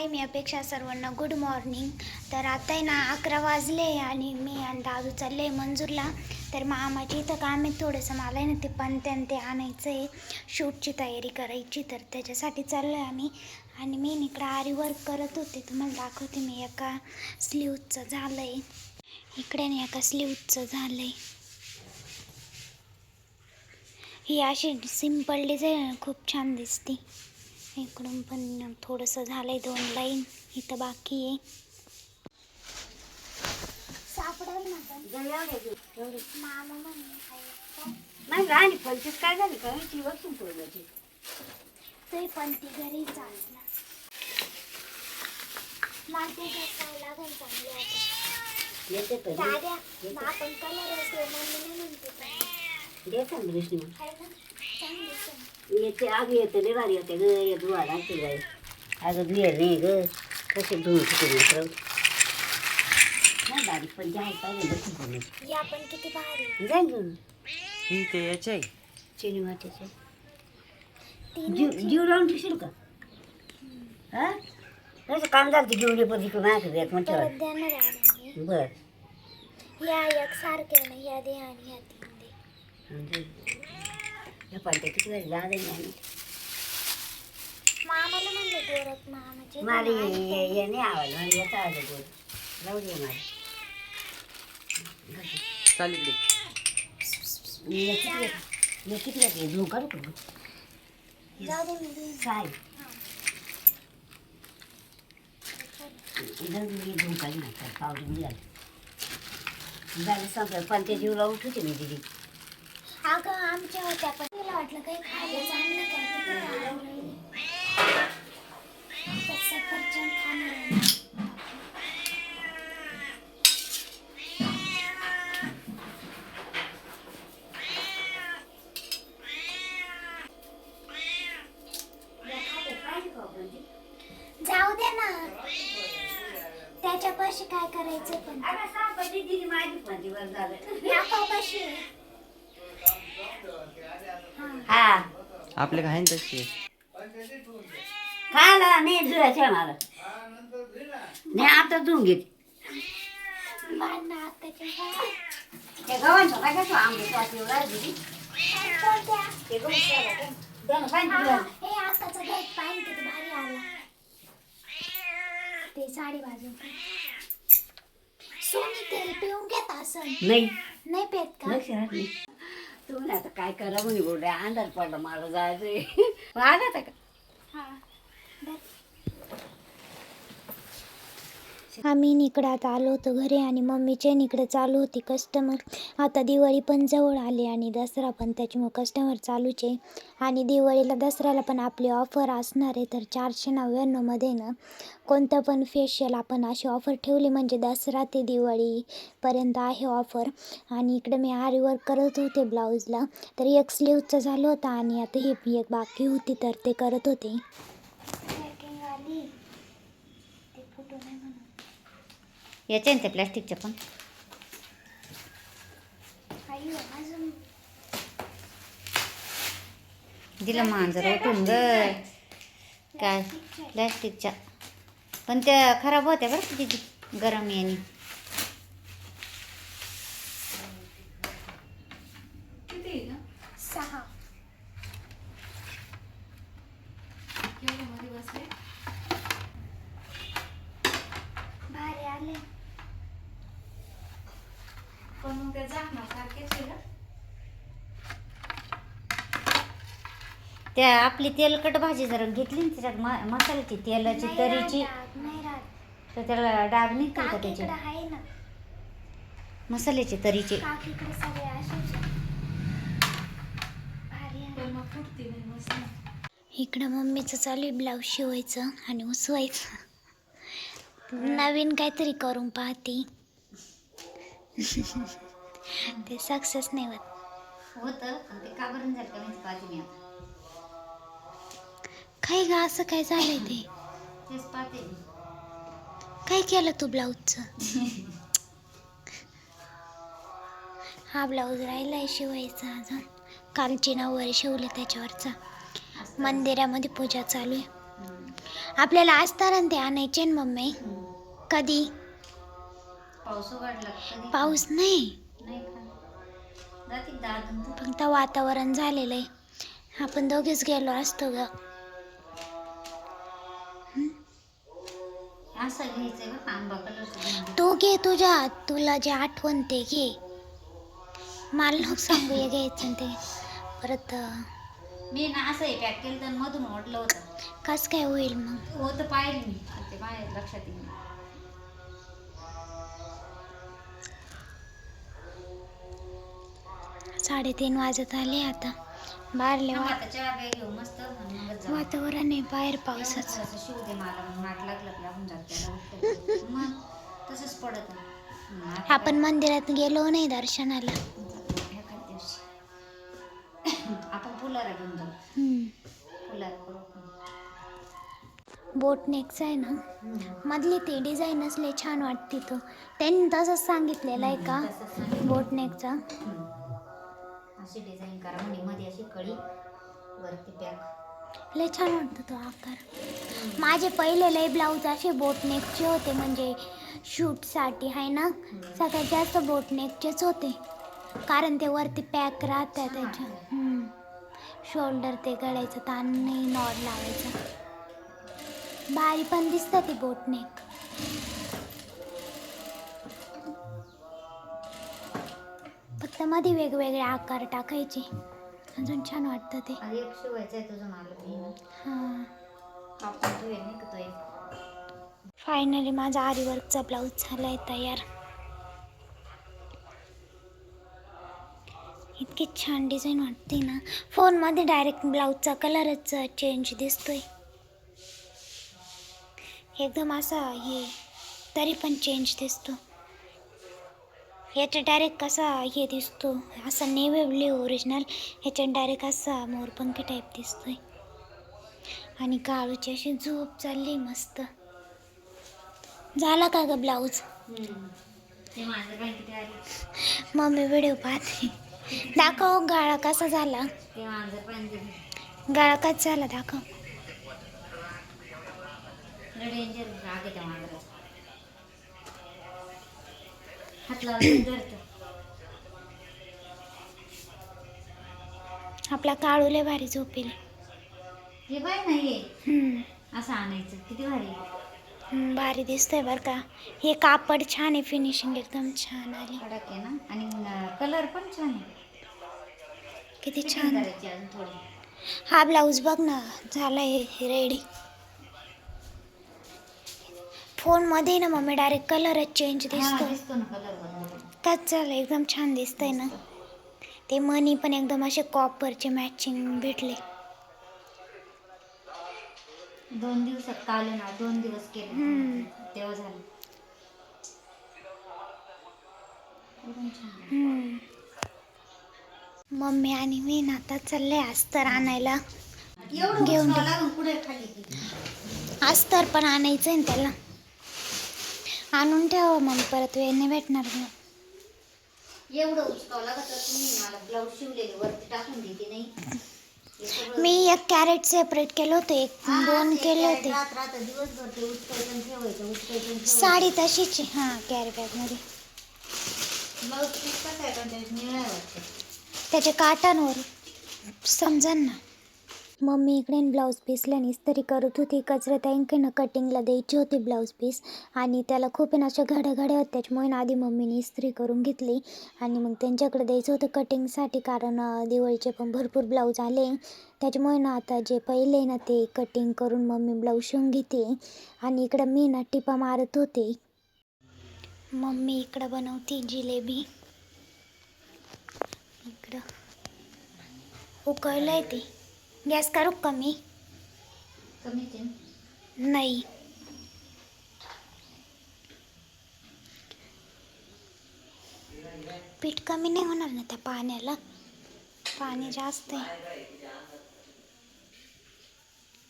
हाय मी अपेक्षा सर्वांना good morning तर आता आहे ना अकरा वाजले आणि मी आणि दादू चालले आहे मंजूरला. तर मामाची इथं काम आहे थोडंसं मला आहे ना ते पंत्यान ते आणायचं आहे शूटची तयारी करायची तर त्याच्यासाठी चाललो आहे आम्ही. आणि मी इकडं आरी वर्क करत होते तुम्हाला दाखवते मी एका स्लीवचं झालं आहे इकडे नाही एका स्लीवचं झालं आहे ही अशी सिंपल डिझाईन खूप छान दिसते. इकडून पण थोडंसं झालंय दोन लाईन इथं बाकी आहे. नाही पंचवीस काय झाली? का ती ते पण ती घरी लागेल चांगली आता. येते तर दाद्या आपण कलर असतो मम्मी नाही म्हणते पण. दे येते आग येते लय भारी होते ग ये धुवा लागते गाय अगं नाही ग कसे धुवून शिकून मित्र. नाही बारीक पण जाय पाहिजे बसून आपण किती भारी. जाईन ग ही ते याचे आहे. चिनी तीन जीव जीव लावून ठेवशील का? हा? कसं काम झालं ते जीवले पण तिकडून माझ्याकडे येत परत म्हटलं देणार आहे मी बर. या एक सारखे ना या दे आणि या तीन दे. म्हणजे या पालट्या किती आहे मामाला म्हणले गोरख मामाचे मला ये- ये- ये नाही आवडलं मला येतं आलं गोड. राहू दे मला चाल इकडे. मी किती मी किती जाऊ दे मी. देईन. काय इधर मी झों काढली ना काय पावडी मिळाली झालं पण ते जीव लावून ठेवते मी दिदी. अगं आमच्या होत्या पण वाटलं काही खायला चांगलं काय हा. आपले काय तशी खायला नाही धुवायचं मला नाही आता धुवून घेते. ते गहू पाणी ते साडी बाजू सोनी तेल पिऊन घेत असं नाही. नाही पेत का? लक्ष राहत नाही. तुम्ही आता काय करा म्हणे बोलले अंधार पडला मला जायचंय. आला का? हा. आम्ही निकडात आता आलो होतो घरी आणि मम्मीच्या निकडं चालू होती कस्टमर आता दिवाळी पण जवळ आली आणि दसरा पण त्याच्यामुळे कस्टमर चालूच. आहे आणि दिवाळीला दसऱ्याला पण आपली ऑफर असणार आहे तर चारशे नव्याण्णवमध्ये ना कोणतं पण फेशियल आपण अशी ऑफर ठेवली म्हणजे दसरा ते दिवाळीपर्यंत आहे ऑफर आणि इकडे मी आरी वर्क करत होते ब्लाऊजला तर एक स्लीवचं झालं होतं आणि आता ही एक बाकी होती तर ते करत होते ते फोटो नाही म्हणून याच्या त्या प्लॅस्टिकच्या पण. दिलं मांजर उठून ग काय? प्लॅस्टिकच्या. पण त्या खराब होत्या बरं का तिथे गरम याने. सहा भारी आले त्या आपली तेलकट भाजी जरा घेतली ना त्याच्यात म- मसाल्याची तेलाची नाही तरीची राहत, नाही राहत. तर त्याला डाग निघतो का त्याचे काकीकडे आहे ना. मसाल्याची तरीचे. काकीकडे सगळे असेच आहे. भारी आहे. इकडं मम्मीचं चालू आहे ब्लाऊज शिवायचं आणि उसवायचं. नवीन काहीतरी करून पाहते. ते सक्सेस नाही होत. होतं पण ते का बरं झालं का माहिती पाहते मी आता. काय ग असं काय झालंय ते? तेच पाहते मी. काय केलं तू ब्लाऊजचं हा ब्लाऊज राहिलाय शिवायचा अजून. कालची नऊवारी शिवले त्याच्यावरचा. मंदिरामध्ये पूजा चालू आहे. आपल्याला आणि ते आणायचे ना मम्मी. कधी? पाऊस उघडला कधी? पाऊस नाही. फक्त वातावरण झालेलं आहे. आपण दोघेच गेलो असतो ग. तू घे तुझ्या. तुला जे आठवण ते घे. मला नको सांगू हे घ्यायचं ते. परत मी ना असं पॅक केलं तर मधून ओढलं होतं. कस काय होईल मग? होतं पाहिलं मी. ते माझ्या लक्षात येईल साडेतीन वाजत आले आता बाहेरले. वातावरण आहे बाहेर पावसाचं शिव दे मला लागलं जात मग तसंच पडत आपण मंदिरात गेलो नाही दर्शनाला आपण फुलारा घेऊन जाऊ. फुलारा. बोट नेकचं आहे ना. मधली ती डिझाईन असले छान वाटते तो त्यांनी तसंच सांगितलेलं आहे का. बोट नेकचा. अशी डिझाईन करा म्हणजे मध्ये अशी कळी वरती पॅक लय छान वाटतं तो आकार. माझे पहिले लय ब्लाऊज असे बोटनेकचे होते. म्हणजे शूटसाठी आहे ना? सगळ्यात जास्त बोटनेकचेच होते. कारण ते वरती पॅक राहतात त्याच्या. शोल्डर ते गळायचं ताण नाही नॉड लावायचं. भारी पण दिसतं ती बोटनेक फक्त मध्ये वेगवेगळे आकार टाकायचे. अजून छान वाटतं ते. आणि एक शिवायचं आहे तुझं मला मी ना. हां. कापून ठेवेल नाही का तो एक. फायनली माझा आरीवर्कचा ब्लाऊज झालाय तयार. इतकी छान डिझाईन वाटते ना. फोनमध्ये डायरेक्ट ब्लाऊजचा कलरच चेंज दिसतोय. एकदम असा हे तरी पण चेंज दिसतो. ह्याच्यात डायरेक्ट कसा हे दिसतो? असा नेव्ही ब्ल्यू ओरिजिनल ह्याच्यात डायरेक्ट असा मोरपंखी टाईप दिसतोय. आणि काळूची अशी झोप चालली मस्त. झाला का ग ब्लाऊज? मम्मी व्हिडिओ पाहते. दाखव गाळा कसा झाला. गाळा कसा झाला दाखव. हात लावून धरतं. आपला काळू लय भारी झोपेल. हे बाय ना हे हम्म, असं आणायचं. किती भारी हम्म, भारी दिसतोय बरं का. हे कापड छान आहे फिनिशिंग एकदम छान आली. कडक आहे ना? आणि कलर पण छान आहे. किती Fitting छान. करायची अजून थोडी. हा ब्लाऊज बघ ना झालाय रेडी फोनमध्ये ना मम्मी डायरेक्ट कलरच चेंज हा, दिसतो. त्याच झालं एकदम छान दिसतंय ना. ते मनी पण एकदम असे कॉपरचे मॅचिंग भेटले. दोन दिवसात काल ना दोन दिवस केले. तेव्हा झालं. मम्मी आणि मी ना आता चालले अस्तर आणायला. घेऊन. अस्तर पण आणायचं आहे त्याला. आणून ठेवा मग परत वेळ नाही भेटणार मग एवढं उचकावं लागत तुम्ही मला ब्लाऊज शिवलेले वरती टाकून देते नाही. मी एक कॅरेट सेपरेट केलं होतं एक दोन केले होते. साडी तशीच हां कॅरी बॅगमध्ये त्याच्या काटांवर समजन ना. मम्मी इकडे ब्लाऊज पीसला इस्त्री करत होती. कचऱ्यात ना कटिंगला द्यायची होती ब्लाऊज पीस आणि त्याला खूप आहे ना अशा घड्या घड्या होत्या. त्याच्यामुळे ना आधी मम्मीने इस्त्री करून घेतली. आणि मग त्यांच्याकडे द्यायचं होतं कटिंगसाठी कारण दिवाळीचे पण भरपूर ब्लाऊज आले. त्याच्यामुळे ना आता जे पहिले ना ते कटिंग करून मम्मी ब्लाऊज शिवून घेते. आणि इकडं मी ना टिपा मारत होते. मम्मी इकडं बनवते जिलेबी. इकडं. उकळलं आहे ते. गॅस करू कमी? ना. नाही. पीठ कमी नाही होणार ना त्या पाण्याला? पाणी जास्त आहे.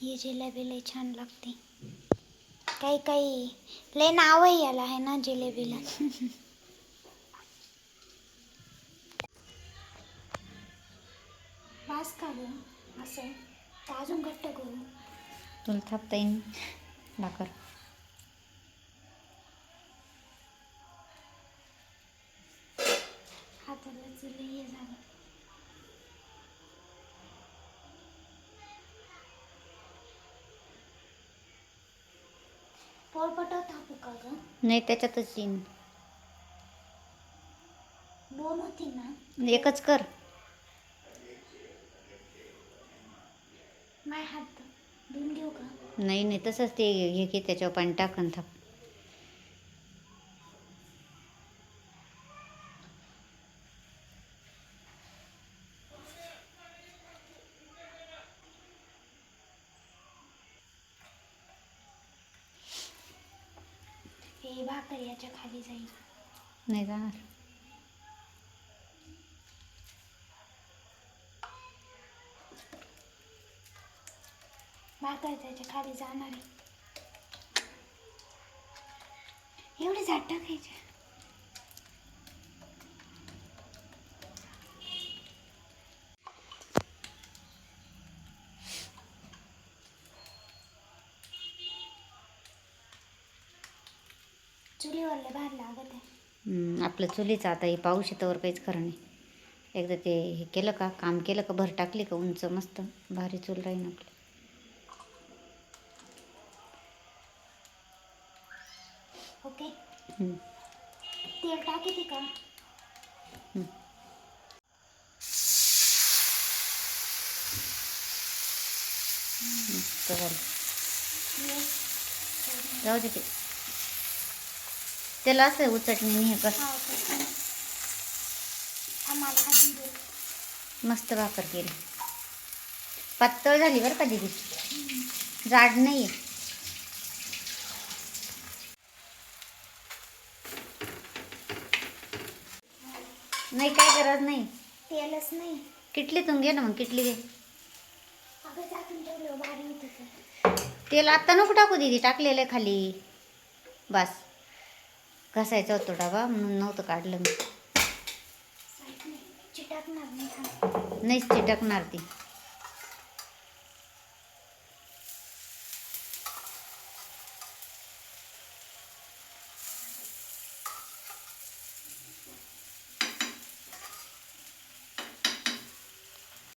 ही जिलेबी लय छान लागते. काही काही. लय नाव आहे याला आहे ना जिलेबीला. वास का असं का अजून घट्ट करू. तुला थापता येईन. भाकर हाताला चुले हे झालं. पोळपटात थापू का ग? नाही त्याच्यातच येईन. दोन होती ना? एकच कर माय हात धुवून घेऊ का नाही नाही तसंच ते हे की त्याच्यावर पाणी टाकून थाप. हे भाकर याच्या खाली जाईल. नाही जाणार. आता त्याच्याखाली जाणार आहे. एवढे झाड टाकायचे. चुलीवरले लागत आहे. आपलं चुलीचं आता हे पाऊस येतावर काहीच खरं नाही. एकदा ते हे केलं का काम केलं का भर टाकली का उंच मस्त भारी चूल राहील आपलं. ओके. तेल टाकी का? मस्त झालं. जाऊ दे त्याला असं उचटणी नाही हे कर. मस्त भाकर केली. पातळ झाली बरं का दिदी? जाड नाही आहे नाही काय गरज नाही. तेलच नाही. किटलीतून घे ना मग किटली घे. अगं टाकून ठेवलं भारी होतं तर. तेल आत्ता नको टाकू दिदी टाकलेलं आहे खाली. बस. घसायचा होतो डबा म्हणून नव्हतं काढलं मी. साईड नाही चिटाकणार नाही हा नाहीच चिटकणार ती.